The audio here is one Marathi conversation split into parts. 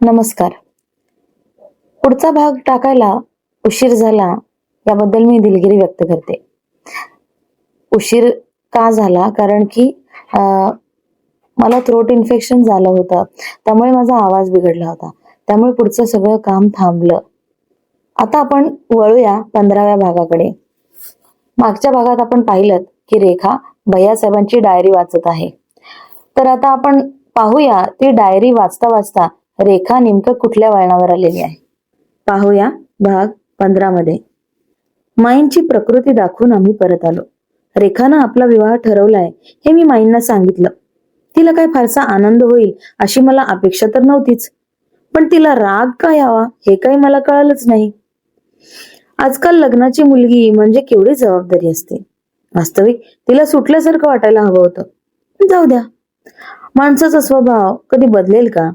नमस्कार. पुढचा भाग टाकायला उशीर झाला याबद्दल मी दिलगिरी व्यक्त करते. उशीर का झाला? कारण की मला थ्रोट इन्फेक्शन झालं होतं. त्यामुळे माझा आवाज बिघडला होता. त्यामुळे पुढचं सगळं काम थांबलं. आता आपण वळूया पंधराव्या भागाकडे. मागच्या भागात आपण पाहिलं की रेखा भैयासाहेबांची डायरी वाचत आहे. तर आता आपण पाहूया ती डायरी वाचता वाचता रेखा नेमकं कुठल्या वळणावर आलेली आहे? पाहूया भाग पंधरा मध्ये. माईंची प्रकृती दाखवून आम्ही परत आलो. रेखानं आपला विवाह ठरवलाय हे मी माईंना सांगितलं. तिला काय फारसा आनंद होईल अशी मला अपेक्षा तर नव्हतीच. पण तिला राग का यावा हे काही मला कळालंच नाही. आजकाल लग्नाची मुलगी म्हणजे केवढी जबाबदारी असते. वास्तविक तिला सुटल्यासारखं वाटायला हवं होतं. जाऊ द्या. माणसाचा स्वभाव कधी बदलेल का?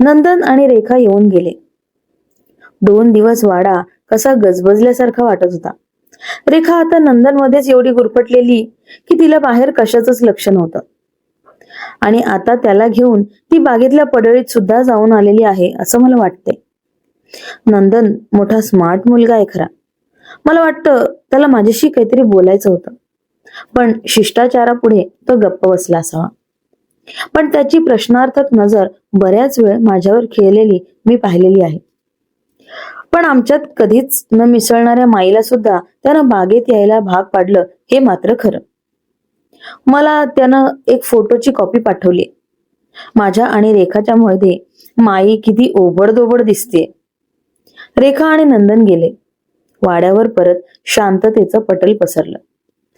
नंदन आणि रेखा येऊन गेले. दोन दिवस वाडा कसा गजबजल्यासारखा वाटत होता. रेखा आता नंदन मध्येच एवढी गुरफटलेली की तिला बाहेर कशाच लक्ष नव्हतं. आणि आता त्याला घेऊन ती बागेतल्या पडळीत सुद्धा जाऊन आलेली आहे असं मला वाटते. नंदन मोठा स्मार्ट मुलगा आहे खरा. मला वाटतं त्याला माझ्याशी काहीतरी बोलायचं होतं. पण शिष्टाचारापुढे तो गप्प बसला असावा. पण त्याची प्रश्नार्थक नजर बऱ्याच वेळ माझ्यावर खेळलेली मी पाहिलेली आहे. पण आमच्यात कधीच न मिसळणाऱ्या माईला सुद्धा त्यानं बागेत यायला भाग पाडलं हे मात्र खरं. मला त्यानं एक फोटोची कॉपी पाठवली. माझ्या आणि रेखाच्या मध्ये माई किती ओबडदोबड दिसते. रेखा आणि नंदन गेले. वाड्यावर परत शांततेचं पटल पसरलं.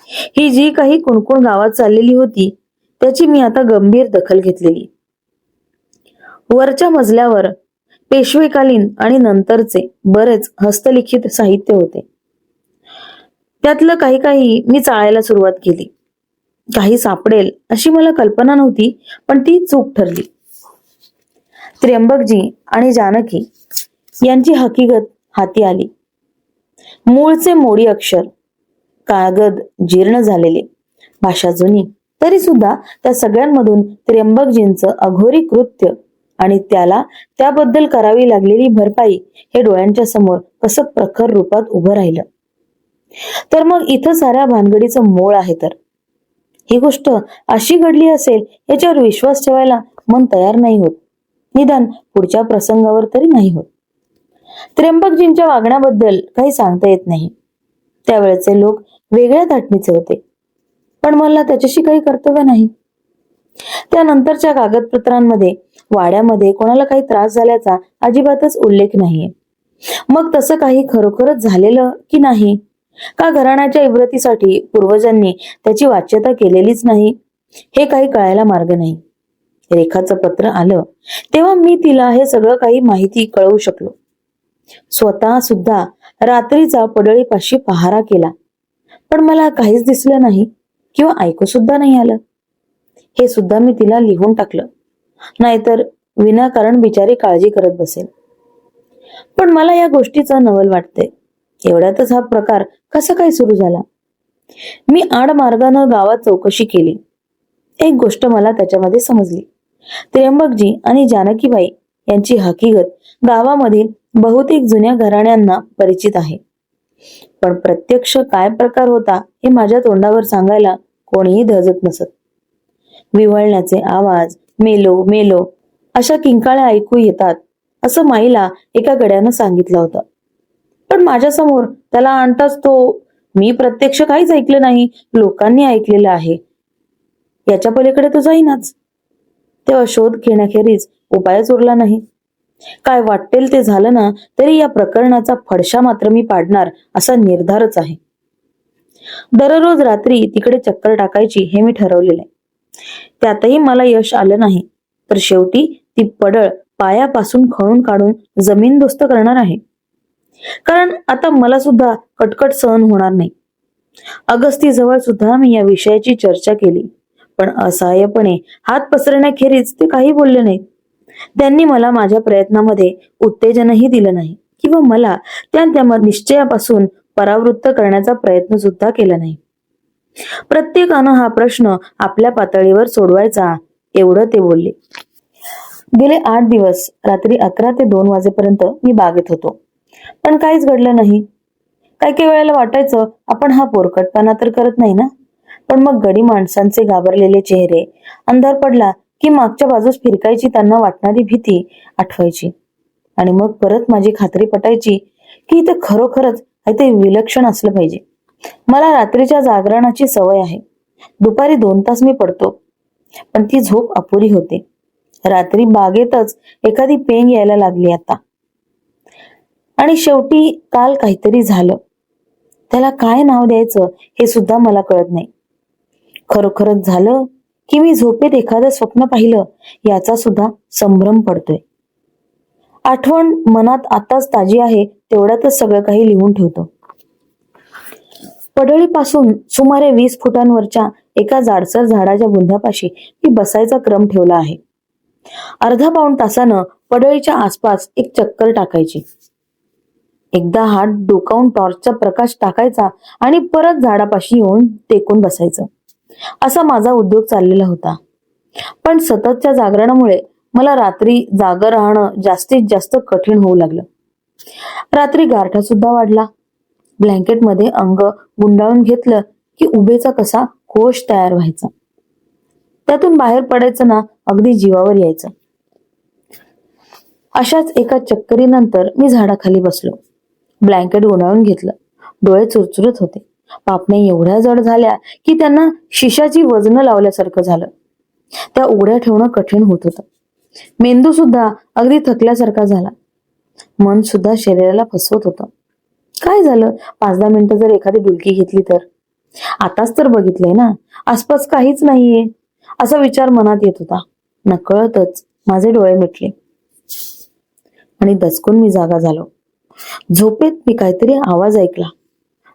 ही जी काही कुणकुण गावात चाललेली होती त्याची मी आता गंभीर दखल घेतलेली. वरच्या मजल्यावर पेशवेकालीन आणि नंतरचे बरेच हस्तलिखित साहित्य होते. त्यातलं काही काही मी चाळायला सुरुवात केली. काही सापडेल अशी मला कल्पना नव्हती पण ती चूक ठरली. त्र्यंबकजी आणि जानकी यांची हकीकत हाती आली. मूळचे मोडी अक्षर कागद जीर्ण झालेले भाषा जुनी तरी सुद्धा त्या सगळ्यांमधून त्र्यंबकजींचं अघोरी कृत्य आणि त्याला त्याबद्दल करावी लागलेली भरपाई हे डोळ्यांच्या समोर कसं प्रखर रूपात उभं राहिलं. तर मग इथं साऱ्या भानगडीचं मूळ आहे तर. ही गोष्ट अशी घडली असेल याच्यावर विश्वास ठेवायला मन तयार नाही होत. निदान पुढच्या प्रसंगावर तरी नाही होत. त्र्यंबकजींच्या वागण्याबद्दल काही सांगता येत नाही. त्यावेळेचे लोक वेगळ्या धाटणीचे होते. पण मला त्याच्याशी काही कर्तव्य नाही. त्यानंतरच्या कागदपत्रांमध्ये वाड्यामध्ये कोणाला काही त्रास झाल्याचा अजिबातच उल्लेख नाहीये. मग तसं काही खरोखरच झालेलं की नाही? का घराण्याच्या इब्रतीसाठी पूर्वजांनी त्याची वाच्यता केलेलीच नाही? हे काही कळायला मार्ग नाही. रेखाचं पत्र आलं तेव्हा मी तिला हे सगळं काही माहिती कळवू शकलो. स्वतः सुद्धा रात्रीचा पडळीपाशी पहारा केला. पण मला काहीच दिसलं नाही. किंवा ऐकू सुद्धा नाही आलं. हे सुद्धा मी तिला लिहून टाकलं. नाहीतर विनाकारण बिचारी काळजी करत बसेल पण मला या गोष्टीचा नवल वाटतंय. एवढ्यातच हा प्रकार कसा काय सुरू झाला? मी आडमार्गानं गावात चौकशी केली. एक गोष्ट मला त्याच्यामध्ये समजली. त्र्यंबकजी आणि जानकीबाई यांची हकीकत गावामधील बहुतेक जुन्या घराण्यांना परिचित आहे. पण प्रत्यक्ष काय प्रकार होता हे माझ्या तोंडावर सांगायला कोणीही धजत नसत. विव्हळण्याचे आवाज मेलो मेलो अशा किंकाळ्या ऐकू येतात असं माईला एका गड्यानं सांगितलं होतं. पण माझ्यासमोर त्याला आणताच तो मी प्रत्यक्ष काहीच ऐकलं नाही लोकांनी ऐकलेलं आहे. याच्या पलीकडे तो जाईनाच. तेव्हा शोध घेण्याखेरीज उपायच उरला नाही. काय वाटेल ते झालं ना तरी या प्रकरणाचा फडशा मात्र मी पाडणार असा निर्धारच आहे. दररोज रात्री तिकडे चक्कर टाकायची हे मी ठरवलेलं आहे. त्यातही मला यश आलं नाही. तर शेवटी ती पडळ पायापासून खळून काढून जमीनदोस्त करणार आहे. कारण आता मला सुद्धा कटकट सहन होणार नाही. अगस्ती जवळ सुद्धा मी या विषयाची चर्चा केली. पण असहाय्यपणे हात पसरण्याखेरीज ते काही बोलले नाहीत. त्यांनी मला माझ्या प्रयत्नामध्ये उत्तेजनही दिलं नाही. किंवा मला त्या त्या निश्चयापासून परावृत्त करण्याचा प्रयत्न सुद्धा केला नाही. प्रत्येकानं हा प्रश्न आपल्या पातळीवर सोडवायचा एवढं ते बोलले. गेले आठ दिवस रात्री अकरा ते दोन वाजेपर्यंत मी बागेत होतो. पण काहीच घडलं नाही. काही काही वेळेला वाटायचं आपण हा पोरकटपणा तर करत नाही ना? पण मग गडी माणसांचे घाबरलेले चेहरे अंधार पडला की मागच्या बाजूस फिरकायची त्यांना वाटणारी भीती आठवायची. आणि मग परत माझी खात्री पटायची की इथे खरोखरच ते विलक्षण असलं पाहिजे. मला रात्रीच्या जागरणाची सवय आहे. दुपारी दोन तास मी पडतो. पण ती झोप अपुरी होते. रात्री बागेतच एखादी पेंग यायला लागली आता. आणि शेवटी काल काहीतरी झालं. त्याला काय नाव द्यायचं हे सुद्धा मला कळत नाही. खरोखरच झालं की मी झोपेत एखादं स्वप्न पाहिलं याचा सुद्धा संभ्रम पडतोय. आठवण मनात आताच ताजी आहे तेवढ्यातच सगळं काही लिहून ठेवतो. पडळीपासून सुमारे वीस फुटांवरच्या एका जाडसर झाडाच्या बुंध्यापाशी मी बसायचा क्रम ठेवला आहे. अर्धा पाऊण तासानं पडळीच्या आसपास एक चक्कर टाकायची. एकदा हात डोकावून टॉर्चचा प्रकाश टाकायचा आणि परत झाडापाशी येऊन टेकून बसायचं. असा माझा उद्योग चाललेला होता. पण सततच्या जागरणामुळे मला रात्री जाग राहणं जास्तीत जास्त कठीण होऊ लागलं. रात्री गारठा सुद्धा वाढला. ब्लँकेटमध्ये अंग गुंडाळून घेतलं की उभेचा कसा कोश तयार व्हायचा. त्यातून बाहेर पडायचं ना अगदी जीवावर यायचं. अशाच एका चक्करीनंतर मी झाडाखाली बसलो. ब्लँकेट गुंडाळून घेतलं. डोळे चुरचुरत होते. पापण्या एवढ्या जड झाल्या की त्यांना शिशाची वजनं लावल्यासारखं झालं. त्या उघड्या ठेवणं कठीण होत होतं. मेंदू सुद्धा अगदी थकल्यासारखा झाला. मन सुद्धा शरीराला फसवत होतं. काय झालं? पाच दहा मिनिटं जर एखादी डुलकी घेतली तर? आताच तर बघितलंय ना? आसपास काहीच नाहीये. असा विचार मनात येत होता. नकळतच माझे डोळे मिटले. आणि दचकून मी जागा झालो. झोपेत मी काहीतरी आवाज ऐकला.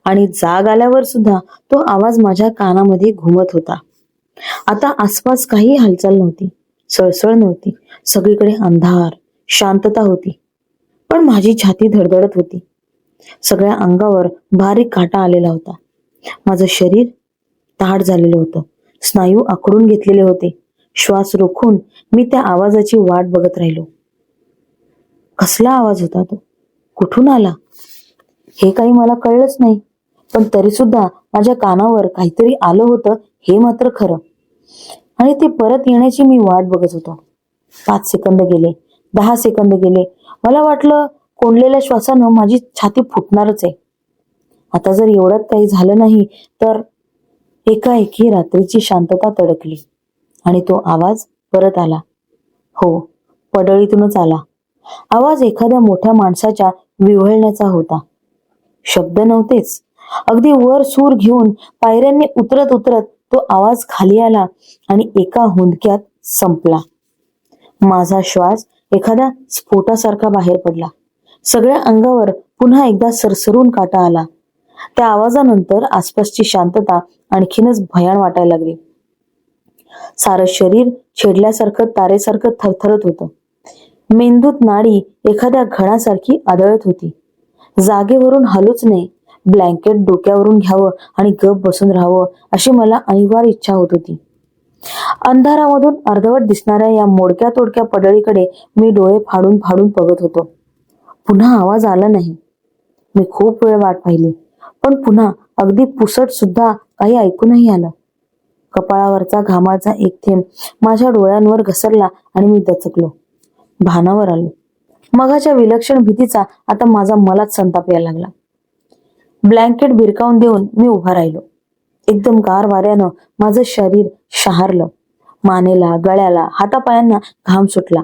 आणि जाग आल्यावर सुद्धा तो आवाज माझ्या कानामध्ये घुमत होता. आता आसपास काही हालचाल नव्हती. सळसळ नव्हती. सगळीकडे अंधार शांतता होती. पण माझी छाती धडधडत होती. सगळ्या अंगावर बारीक काटा आलेला होता. माझं शरीर ताड झालेलं होतं. स्नायू आखडून घेतलेले होते. श्वास रोखून मी त्या आवाजाची वाट बघत राहिलो. कसला आवाज होता तो? कुठून आला? हे काही मला कळलंच नाही. पण तरी सुद्धा माझ्या कानावर काहीतरी आलं होतं हे मात्र खरं. आणि ते परत येण्याची मी वाट बघत होतो. पाच सेकंद गेले दहा सेकंद गेले. मला वाटलं कोंडलेल्या श्वासानं माझी छाती फुटणारच आहे. आता जर एवढ्यात काही झालं नाही तर एकाएकी रात्रीची शांतता तडकली आणि तो आवाज परत आला. हो पडळीतूनच आला. आवाज एखाद्या मोठ्या माणसाच्या विव्हळण्याचा होता. शब्द नव्हतेच. अगदी वर सूर घेऊन पायऱ्यांनी उतरत उतरत तो आवाज खाली आला आणि एका हुंदक्यात संपला. माझा श्वास एखाद्या स्फोटासारखा बाहेर पडला. सगळ्या अंगावर पुन्हा एकदा सरसरून काटा आला. त्या आवाजानंतर आसपासची शांतता आणखीनच भयान वाटायला लागली. सारं शरीर छेडल्यासारखं तारेसारखं थरथरत होतं. मेंदूत नाडी एखाद्या घडासारखी आदळत होती. जागेवरून हलूच नये ब्लँकेट डोक्यावरून घ्यावं आणि गप बसून राहावं अशी मला अनिवार्य इच्छा होत होती. अंधारामधून अर्धवट दिसणाऱ्या या मोडक्या तोडक्या पडळीकडे मी डोळे फाडून फाडून बघत होतो. पुन्हा आवाज आला नाही. मी खूप वेळ वाट पाहिली पण पुन्हा अगदी पुसट सुद्धा काही ऐकूनही आलं. कपाळावरचा घामाचा एक थेंब माझ्या डोळ्यांवर घसरला आणि मी दचकलो. भानावर आलो. मगाच्या विलक्षण भीतीचा आता माझा मलाच संताप यायला लागला. ब्लँकेट भिरकावून देऊन मी उभा राहिलो. एकदम गार वाऱ्यानं माझं शरीर शहारलं. मानेला गळ्याला हातापायांना घाम सुटला.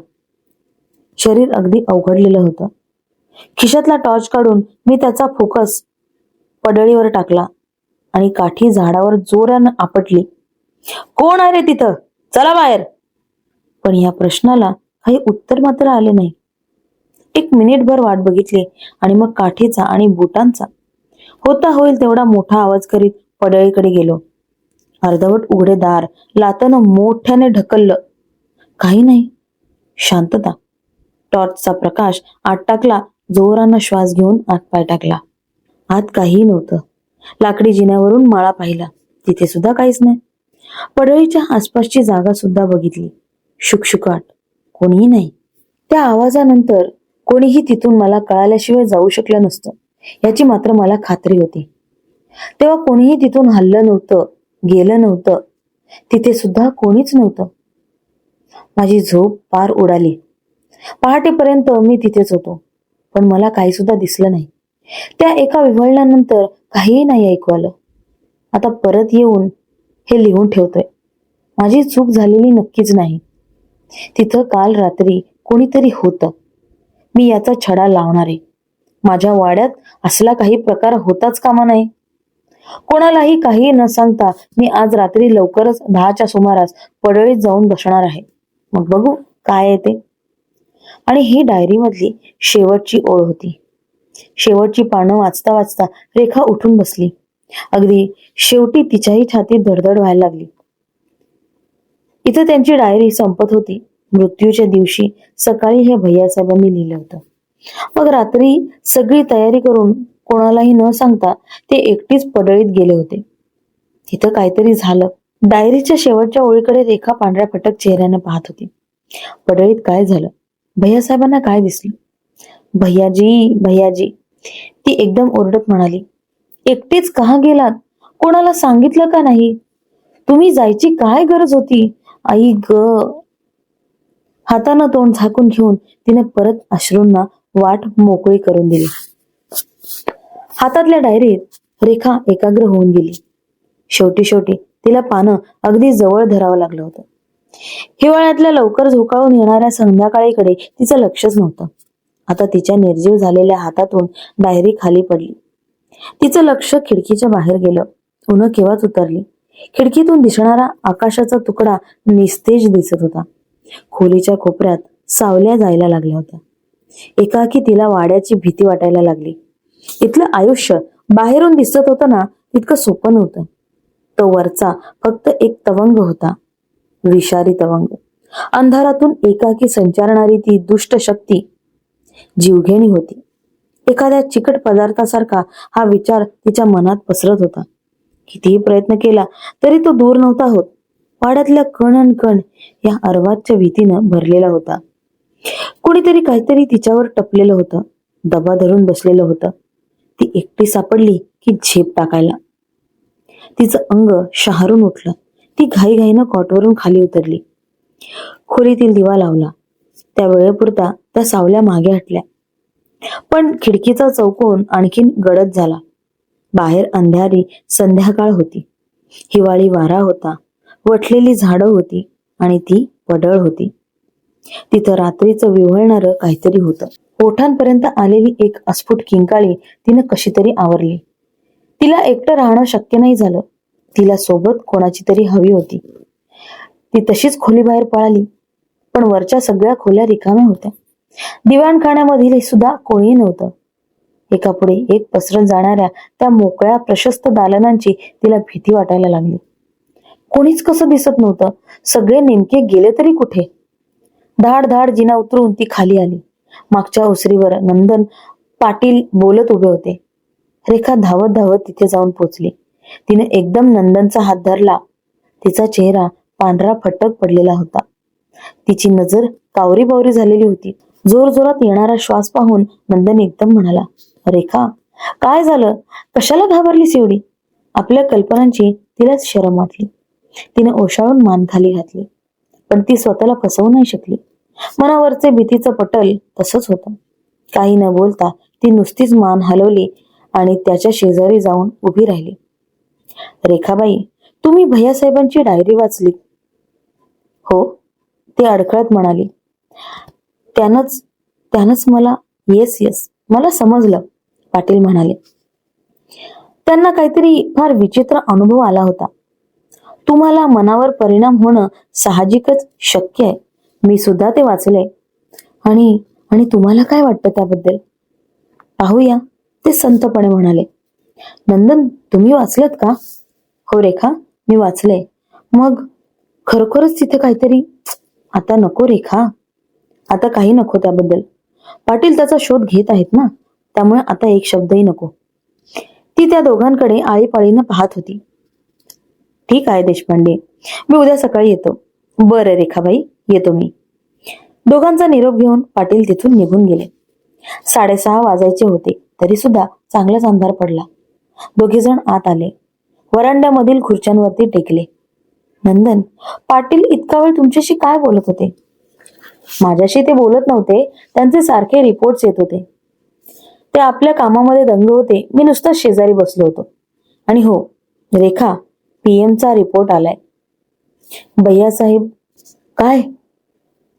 शरीर अगदी अवघडलेलं होतं. खिशातला टॉर्च काढून मी त्याचा फोकस पडळीवर टाकला आणि काठी झाडावर जोरानं आपटली. कोण आहे रे तिथं? चला बाहेर. पण या प्रश्नाला काही उत्तर मात्र आले नाही. एक मिनिटभर वाट बघितली आणि मग काठीचा आणि बुटांचा होता होईल तेवढा मोठा आवाज करीत पडळीकडे गेलो. अर्धवट उघडे दार लातानं मोठ्याने ढकललं. काही नाही. शांतता. टॉर्चचा प्रकाश आत टाकला जोरानं श्वास घेऊन आत पाय टाकला. आत काही नव्हतं. लाकडी जिन्यावरून माळा पाहिला. तिथे सुद्धा काहीच नाही. पडळीच्या आसपासची जागा सुद्धा बघितली. शुकशुकाट. कोणीही नाही. त्या आवाजानंतर कोणीही तिथून मला कळाल्याशिवाय जाऊ शकलं नसतं. याची मात्र मला खात्री होती. तेव्हा कोणीही तिथून हल्लं नव्हतं गेलं नव्हतं. तिथे सुद्धा कोणीच नव्हतं. माझी झोप पार उडाली. पहाटेपर्यंत मी तिथेच होतो पण मला काही सुद्धा दिसलं नाही. त्या एका विव्हळल्यानंतर काहीही नाही ऐकू आलं. आता परत येऊन हे लिहून ठेवतोय. माझी चूक झालेली नक्कीच नाही. तिथं काल रात्री कोणीतरी होतं. मी याचा छडा लावणार. आहे माझ्या वाड्यात असला काही प्रकार होताच कामा नये. कोणालाही काही न सांगता मी आज रात्री लवकरच दहाच्या सुमारास पडळीत जाऊन बसणार आहे. मग बघू काय येते आणि ही डायरी मधली शेवटची ओळ होती. शेवटची पानं वाचता वाचता रेखा उठून बसली. अगदी शेवटी तिच्याही छातीत धडधड व्हायला लागली. इथं त्यांची डायरी संपत होती. मृत्यूच्या दिवशी सकाळी हे भैयासाहेबांनी लिहिलं होतं. मग रात्री सगळी तयारी करून कोणालाही न सांगता ते एकटीच पडळीत गेले होते. तिथं काहीतरी झालं. डायरीच्या शेवटच्या ओळीकडे रेखा पांढऱ्या फटक चेहऱ्याने पाहत होती. पडळीत काय झालं? भैयासाहेबांना काय दिसलं? भैयाजी भैयाजी ती एकदम ओरडत म्हणाली एकटेच कहा गेलात? कोणाला सांगितलं का नाही? तुम्ही जायची काय गरज होती? आई ग. हातानं तोंड झाकून घेऊन तिने परत अश्रूंना वाट मोकळी करून दिली. हातातल्या डायरीत रेखा एकाग्र होऊन गेली. शेवटी शेवटी तिला पानं अगदी जवळ धरावं लागलं होतं. हिवाळ्यातल्या लवकर झोकाळून येणाऱ्या संध्याकाळीकडे तिचं लक्षच नव्हतं. आता तिच्या निर्जीव झालेल्या हातातून डायरी खाली पडली. तिचं लक्ष खिडकीच्या बाहेर गेलं. उन्ह केव्हाच उतरली. खिडकीतून दिसणारा आकाशाचा तुकडा निस्तेज दिसत होता. खोलीच्या कोपऱ्यात सावल्या जायला लागल्या होत्या. एकाकी तिला वाड्याची भीती वाटायला लागली. इथलं आयुष्य बाहेरून दिसत होतं ना तितकं सोपं नव्हतं. तो वरचा फक्त एक तवंग होता विषारी तवंग. अंधारातून एकाकी संचारणारी ती दुष्ट शक्ती जीवघेणी होती. एखाद्या चिकट पदार्थासारखा हा विचार तिच्या मनात पसरत होता. कितीही प्रयत्न केला तरी तो दूर नव्हता होत. वाड्यातल्या कण अन कण या अर्वाच्या भीतीनं भरलेला होता. कोणीतरी काहीतरी तिच्यावर टपलेलं होतं. दबा धरून बसलेलं होतं. ती एकटी सापडली की झेप टाकायला. तिचं अंग शहारून उठलं. ती घाईघाईनं कॉटवरून खाली उतरली. खोलीतील दिवा लावला. त्या वेळेपुरता त्या सावल्या मागे हटल्या. पण खिडकीचा चौकोन आणखीन गडद झाला. बाहेर अंधारी संध्याकाळ होती. हिवाळी वारा होता. वटलेली झाडं होती आणि ती पडळ होती. तिथं रात्रीचं विव्हळणारं काहीतरी होतं. ओठांपर्यंत आलेली एक अस्फुट किंकाळी तिनं कशी तरी आवरली. तिला एकटं राहणं शक्य नाही झालं. तिला सोबत कोणाची तरी हवी होती. ती तशीच खोली बाहेर पळाली. पण वरच्या सगळ्या खोल्या रिकाम्या होत्या. दिवाणखाण्यामधील सुद्धा कोणी नव्हतं. एकापुढे एक पसरत जाणाऱ्या त्या मोकळ्या प्रशस्त दालनांची तिला भीती वाटायला लागली. कोणीच कसं दिसत नव्हतं. सगळे नेमके गेले तरी कुठे? धाड धाड जिना उतरून ती खाली आली. मागच्या ओसरीवर नंदन पाटील बोलत उभे होते. रेखा धावत धावत तिथे जाऊन पोचली. तिने एकदम नंदनचा हात धरला. तिचा चेहरा पांढरा फटक पडलेला होता. तिची नजर कावरी बावरी झालेली होती. जोर जोरात येणारा श्वास पाहून नंदन एकदम म्हणाला रेखा काय झालं? कशाला घाबरलीस एवढी? आपल्या कल्पनांची तिलाच शरम वाटली. तिने ओशाळून मान खाली घातली. पण ती स्वतःला फसवू नाही शकली. मनावरचे भीतीचं पटल तसंच होतं. काही न बोलता ती नुसतीच मान हलवली आणि त्याच्या शेजारी जाऊन उभी राहिली. रेखाबाई तुम्ही भैयासाहेबांची डायरी वाचली? हो ती अडखळत म्हणाली. त्यानंच त्यानंच मला येस येस मला समजलं पाटील म्हणाले. त्यांना काहीतरी फार विचित्र अनुभव आला होता. तुम्हाला मनावर परिणाम होणं साहजिकच शक्य आहे. मी सुद्धा ते वाचले. आणि आणि तुम्हाला काय वाटतं त्याबद्दल? पाहूया ते संतपणे म्हणाले. नंदन तुम्ही वाचलत का? हो रेखा मी वाचले. मग खरोखरच तिथे काहीतरी आता नको रेखा. आता काही नको त्याबद्दल. पाटील त्याचा शोध घेत आहेत ना? त्यामुळे आता एक शब्दही नको. ती त्या दोघांकडे आळीपाळीनं पाहत होती. ठीक आहे देशपांडे. मी उद्या सकाळी येतो. बरं रेखाबाई. येतो मी. दोघांचा निरोप घेऊन पाटील तिथून निघून गेले. साडेसहा वाजायचे होते तरी सुद्धा चांगलाच अंधार पडला. दोघेजण आत आले. वरांड्यामधील खुर्च्यांवरती टेकले. नंदन पाटील इतका वेळ तुमच्याशी काय बोलत होते? माझ्याशी ते बोलत नव्हते त्यांचे सारखे रिपोर्ट्स येत होते. ते आपल्या कामामध्ये दंग होते मी नुसता शेजारी बसलो होतो. आणि हो रेखा पीएमचा रिपोर्ट आलाय. भैया साहेब काय?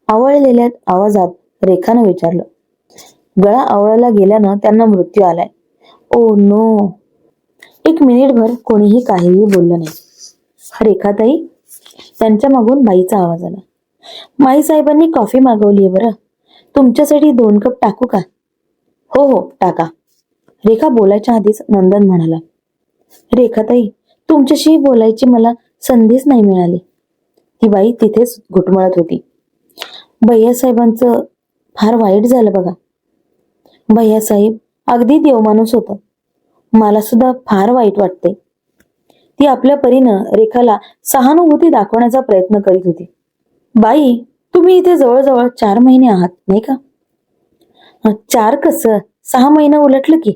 आवळलेल्या आवाजात रेखानं विचारलं. गळा आवळला गेल्यानं त्यांना मृत्यू आलाय. Oh no. एक मिनिटभर कोणीही काहीही बोललं नाही. रेखाताई त्यांच्या मागून बाईचा आवाज आला. माई साहेबांनी कॉफी मागवली आहे बरं. तुमच्यासाठी दोन कप टाकू का? हो हो टाका. रेखा बोलायच्या आधीच नंदन म्हणाला. रेखाताई तुमच्याशी बोलायची मला संधीच नाही मिळाली. ती बाई तिथेच घुटमळत होती. भैयासाहेबांचं फार वाईट झालं बघा. भैयासाहेब अगदी देवमाणूस होतं. मला सुद्धा फार वाईट वाटते ती आपल्या परीनं रेखाला सहानुभूती दाखवण्याचा प्रयत्न करीत होती. बाई तुम्ही इथे जवळजवळ चार महिने आहात नाही का? चार कसं? सहा महिना उलटलं की.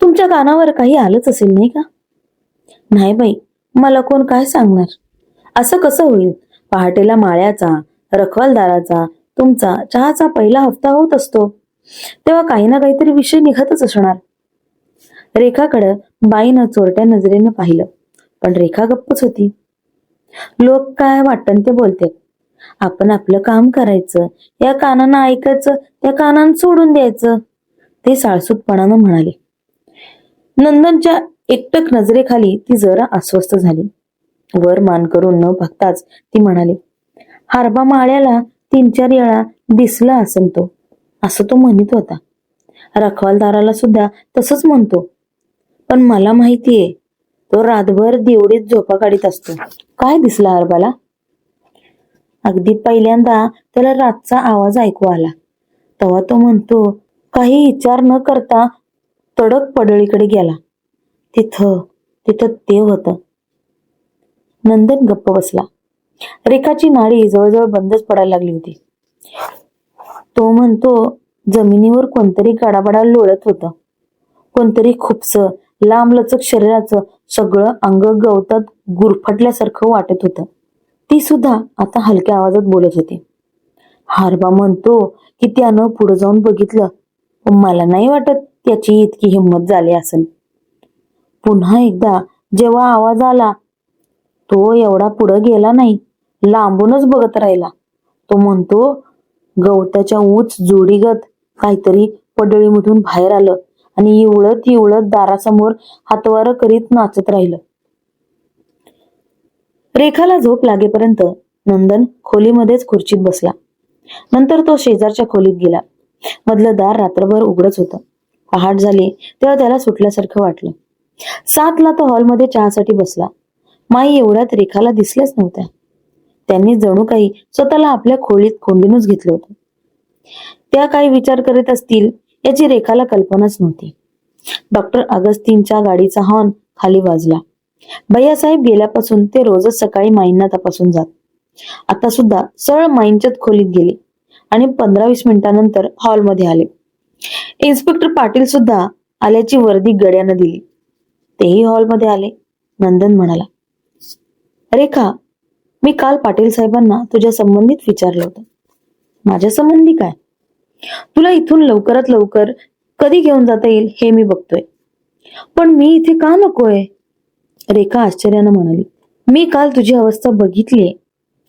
तुमच्या कानावर काही आलंच असेल नाही का? नाही बाई मला कोण काय सांगणार? असं कसं होईल? पहाटेला माळ्याचा रखवालदाराचा तुमचा चहाचा पहिला हप्ता होत असतो. तेव्हा काही ना काहीतरी विषय निघतच असणार. रेखाकडं बाईनं चोरट्या नजरेनं पाहिलं. पण रेखा गप्पच होती. लोक काय वाटतं ते बोलते. आपण आपलं काम करायचं या कानांना ऐकायचं त्या कानानं सोडून द्यायचं. ते साळसूतपणानं म्हणाले. नंदनच्या एकटक नजरेखाली ती जरा अस्वस्थ झाली. वर मान करून न बघताच ती म्हणाली हारबा माळ्याला तीन चार वेळा दिसला असन तो. असं तो म्हणत होता. रखवालदाराला सुद्धा तसंच म्हणतो. पण मला माहितीये तो रातभर देवडीत झोपा काढीत असतो. काय दिसला हरबाला अगदी पहिल्यांदा त्याला रातचा आवाज ऐकू आला. तेव्हा तो म्हणतो काही विचार न करता तडक पडळीकडे गेला. तिथं तिथं ते होतं. नंदन गप्प बसला. रेखाची नाडी जवळजवळ बंदच पडायला लागली होती. तो म्हणतो जमिनीवर कोणतरी गडाबडा लोळत होतं. कोणतरी खुपस लांबलचक शरीराचं सगळं अंग गवतात गुरफटल्यासारखं वाटत होतं. ती सुद्धा आता हलक्या आवाजात बोलत होती. हारबा म्हणतो की त्यानं पुढे जाऊन बघितलं. मला नाही वाटत त्याची इतकी हिंमत झाली असेल पुन्हा एकदा जेव्हा आवाज आला तो एवढा पुढं गेला नाही. लांबूनच बघत राहिला. तो म्हणतो गवताच्या उच जोडीगत काहीतरी पडळीमधून बाहेर आलं आणि इवळत इवळत दारासमोर हातवारं करीत नाचत राहिलं. रेखाला झोप लागेपर्यंत नंदन खोलीमध्येच खुर्चीत बसला. नंतर तो शेजारच्या खोलीत गेला. मधलं दार रात्रभर उघडच होतं. पहाट झाली तेव्हा त्याला सुटल्यासारखं वाटलं. सातला तो हॉलमध्ये चहासाठी बसला. माई एवढ्यात रेखाला दिसल्याच नव्हत्या. त्यांनी जणू काही स्वतःला आपल्या खोलीत कोंडीनच घेतलं होतं. त्या काही विचार करीत असतील याची रेखाला कल्पनाच नव्हती. डॉक्टर अगस्तीनच्या गाडीचा हॉर्न खाली वाजला. भैयासाहेब गेल्यापासून ते रोजच सकाळी माईंना तपासून जात. आता सुद्धा सरळ माईंच्याच खोलीत गेले आणि पंधरा वीस मिनिटानंतर हॉलमध्ये आले. इन्स्पेक्टर पाटील सुद्धा आल्याची वर्दी गड्यानं दिली. तेही हॉलमध्ये आले. नंदन म्हणाला रेखा मी काल पाटील साहेबांना तुझ्या संबंधित विचारलं होतं. माझ्या संबंधी काय? तुला इथून लवकरात लवकर कधी घेऊन जाता येईल हे मी बघतोय. पण मी इथे का नकोय? रेखा आश्चर्यानं म्हणाली. मी काल तुझी अवस्था बघितलीये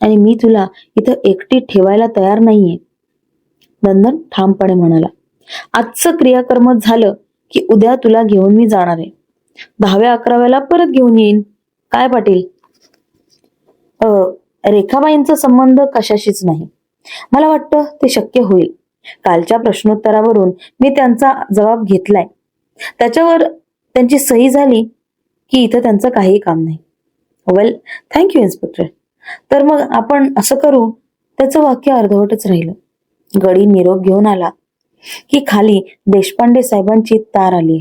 आणि मी तुला इथं एकटी ठेवायला तयार नाहीये. नंदन ठामपणे म्हणाला. आजचं क्रियाकर्म झालं की उद्या तुला घेऊन मी जाणार आहे. दहाव्या अकराव्याला परत घेऊन येईन. काय पाटील? रेखाबाईंचा संबंध कशाशीच नाही. मला वाटतं ते शक्य होईल. कालच्या प्रश्नोत्तरावरून मी त्यांचा जबाब घेतलाय. त्याच्यावर त्यांची सही झाली की इथं त्यांचं काही काम नाही. वेल थँक्यू इन्स्पेक्टर तर मग आपण असं करू त्याचं वाक्य अर्धवटच राहिलं. गडी निरोप घेऊन आला की खाली देशपांडे साहेबांची तार आली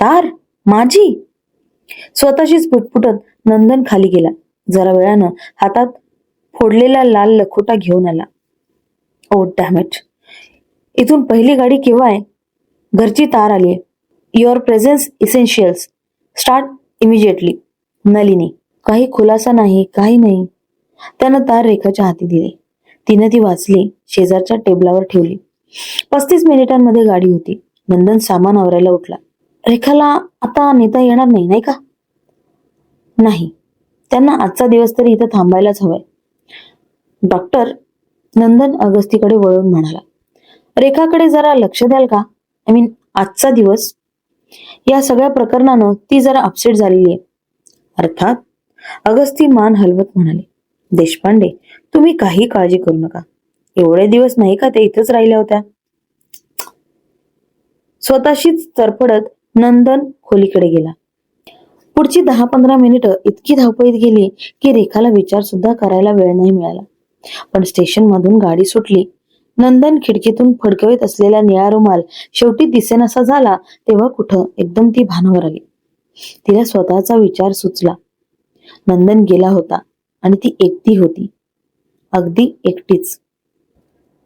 तार? माझी? स्वतःशीच पुटपुटत नंदन खाली गेला. जरा वेळानं हातात फोडलेला लाल लखोटा घेऊन आला. Oh, ओ डॅमेट इथून पहिली गाडी केव्हा आहे? घरची तार आली आहे your presence essentials start immediately Nalini काही खुलासा नाही काही नाही. त्यानं तार रेखाच्या हाती दिली. तिनं ती वाचली शेजारच्या टेबलावर ठेवली. पस्तीस मिनिटांमध्ये गाडी होती. नंदन सामान आवरायला उठला. रेखाला आता नेता येणार नाही नाही का? नाही. त्यांना आजचा दिवस तरी इथं थांबायलाच हवाय. डॉक्टर नंदन अगस्तीकडे वळून म्हणाला रेखाकडे जरा लक्ष द्याल का? आय मीन आजचा दिवस. या सगळ्या प्रकरणानं ती जरा अपसेट झालेली आहे अर्थात अगस्ती मान हलवत म्हणाले देशपांडे तुम्ही काही काळजी करू नका. एवढे दिवस नाही का ते इथंच राहिल्या होत्या? स्वतःशीच तरफडत नंदन खोलीकडे गेला. पुढची दहा पंधरा मिनिटं इतकी धावपळीत गेली की रेखाला विचार सुद्धा करायला वेळ नाही मिळाला. पण स्टेशन मधून गाडी सुटली. नंदन खिडकीतून फडकवीत असलेला निळा रुमाल शेवटी दिसेनासा झाला तेव्हा कुठं एकदम ती भानावर आली. तिला स्वतःचा विचार सुचला. नंदन गेला होता आणि ती एकटी होती. अगदी एकटीच.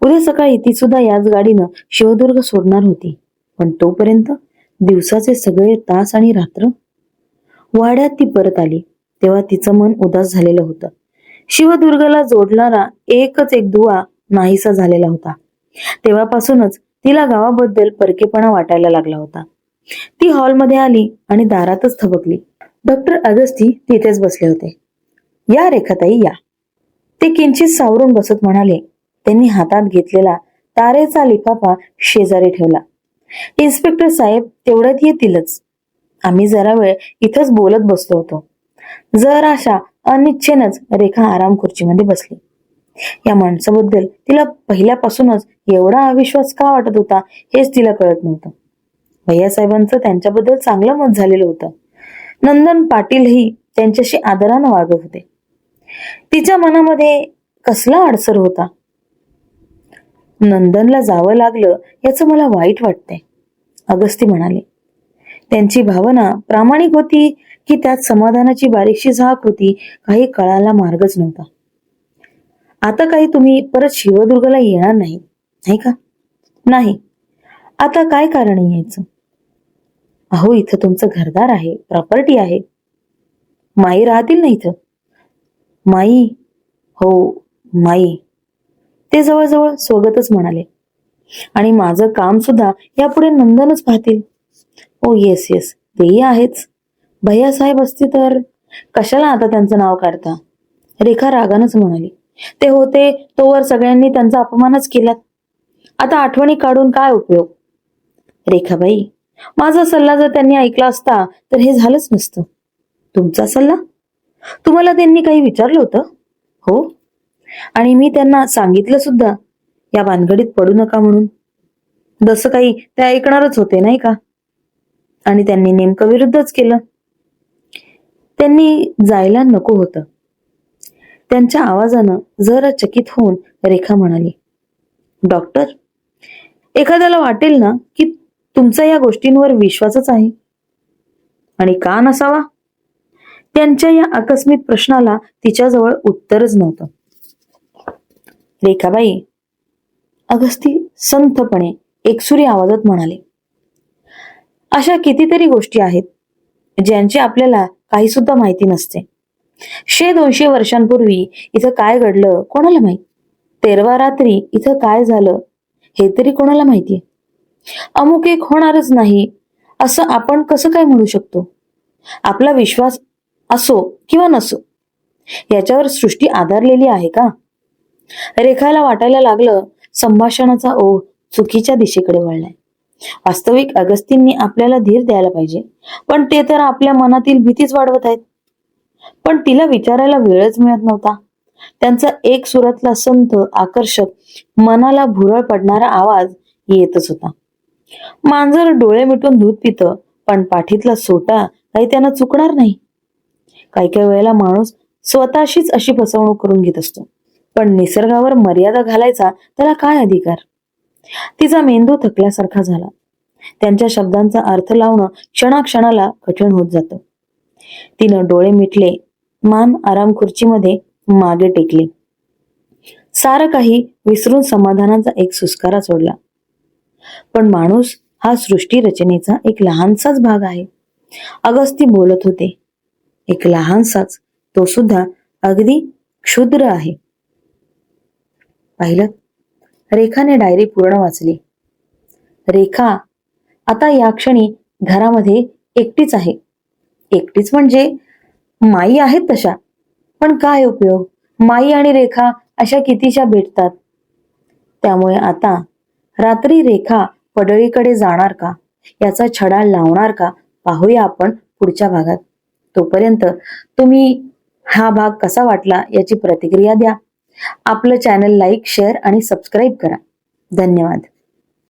उद्या सकाळी ती सुद्धा याच गाडीनं शिवदुर्ग सोडणार होती. पण तोपर्यंत दिवसाचे सगळे तास आणि रात्र वाड्यात ती परत आली. तेव्हा तिचं मन उदास झालेलं होतं. शिवदुर्गला जोडणारा एकच एक दुवा नाहीसा झालेला होता. तेव्हापासूनच तिला गावाबद्दल परकेपणा वाटायला लागला होता. ती हॉलमध्ये आली आणि दारातच थबकली. डॉक्टर अगस्ती तिथेच बसले होते. या रेखाताई या. ते किंचित सावरून बसत म्हणाले. त्यांनी हातात घेतलेला तारेचा लिफाफा शेजारी ठेवला. इन्स्पेक्टर साहेब तेवढ्यात येतीलच. आम्ही जरा वेळ इथंच बोलत बसलो होतो. जर अशा अनिच्छेनच रेखा आराम खुर्चीमध्ये बसली. या माणसाबद्दल तिला पहिल्यापासूनच एवढा अविश्वास का वाटत होता हेच तिला कळत नव्हतं. भैयासाहेबांचं त्यांच्याबद्दल चांगलं मत झालेलं होतं. नंदन पाटीलही त्यांच्याशी आदरानं वागत होते. तिच्या मनामध्ये कसला अडसर होता? नंदनला जावं लागलं याचं मला वाईट वाटतंय अगस्ती म्हणाले. त्यांची भावना प्रामाणिक होती की त्यात समाधानाची बारीकशी झाक होती काही कळायला मार्गच नव्हता. आता काही तुम्ही परत शिवदुर्गला येणार नाही नाही का? नाही. आता काय कारण यायचं? अहो इथं तुमचं घरदार आहे प्रॉपर्टी आहे. माई राहतील ना इथं? माई? हो माई. ते जवळजवळ स्वगतच म्हणाले. आणि माझं काम सुद्धा यापुढे नंदनच पाहतील. ओ येस येस तेही आहेच. भैयासाहेब असते तर कशाला आता त्यांचं नाव काढता? रेखा रागानच म्हणाली. ते होते तोवर सगळ्यांनी त्यांचा अपमानच केला. आता आठवणी काढून काय उपयोग? रेखाबाई माझा सल्ला जर त्यांनी ऐकला असता तर हे झालंच नसतं. तुमचा सल्ला? तुम्हाला त्यांनी काही विचारलं होतं? हो. आणि मी त्यांना सांगितलं सुद्धा. या भानगडीत पडू नका म्हणून. जसं काही ते ऐकणारच होते नाही का? आणि त्यांनी नेमकं विरुद्धच केलं. त्यांनी जायला नको होतं. त्यांच्या आवाजानं जरा चकित होऊन रेखा म्हणाली डॉक्टर एखाद्याला वाटेल ना की तुमचा या गोष्टींवर विश्वासच आहे? आणि का नसावा? त्यांच्या या आकस्मिक प्रश्नाला तिच्याजवळ उत्तरच नव्हतं. रेखाबाई अगस्ती संथपणे एकसुरी आवाजात म्हणाले अशा कितीतरी गोष्टी आहेत ज्यांची आपल्याला काही सुद्धा माहिती नसते. शे दोनशे वर्षांपूर्वी इथं काय घडलं कोणाला माहीत? तेरवा रात्री इथं काय झालं हे तरी कोणाला माहितीये? अमुक एक होणारच नाही असं आपण कसं काय म्हणू शकतो? आपला विश्वास असो किंवा नसो याच्यावर सृष्टी आधारलेली आहे का? रेखाला वाटायला लागलं संभाषणाचा ओघ चुकीच्या दिशेकडे वळलाय. वास्तविक अगस्तींनी आपल्याला धीर द्यायला पाहिजे. पण ते तर आपल्या मनातील भीतीच वाढवत आहेत. पण तिला विचारायला वेळच मिळत नव्हता. त्यांचा एक सुरातला संत आकर्षक मनाला भुरळ पडणारा आवाज येतच होता. मांजर डोळे मिटून दूध पितं पण पाठीतला सोटा काही त्यांना चुकणार नाही. काही काही वेळेला माणूस स्वतःशीच अशी फसवणूक करून घेत असतो. पण निसर्गावर मर्यादा घालायचा त्याला काय अधिकार? तिचा मेंदू थकल्यासारखा झाला. त्यांच्या शब्दांचा अर्थ लावणं क्षणाक्षणाला कठीण होत जातं. तिनं डोळे मिटले मान आराम खुर्चीमध्ये मागे टेकले. सारं काही विसरून समाधानाचा एक सुस्कारा सोडला. पण माणूस हा सृष्टी रचनेचा एक लहानसाच भाग आहे. अगस्ती बोलत होते. एक लहानसाच तो सुद्धा अगदी क्षुद्र आहे. पाहिलं? रेखाने डायरी पूर्ण वाचली. रेखा आता या क्षणी घरामध्ये एकटीच आहे. एकटीच म्हणजे माई आहेत तशा. पण काय उपयोग? माई आणि रेखा अशा कितीशा भेटतात? त्यामुळे आता रात्री रेखा पडळीकडे जाणार का? याचा छडा लावणार का? पाहूया आपण पुढच्या भागात. तोपर्यंत तुम्ही हा भाग कसा वाटला याची प्रतिक्रिया द्या. आपलं चॅनल लाईक शेअर आणि सबस्क्राईब करा. धन्यवाद.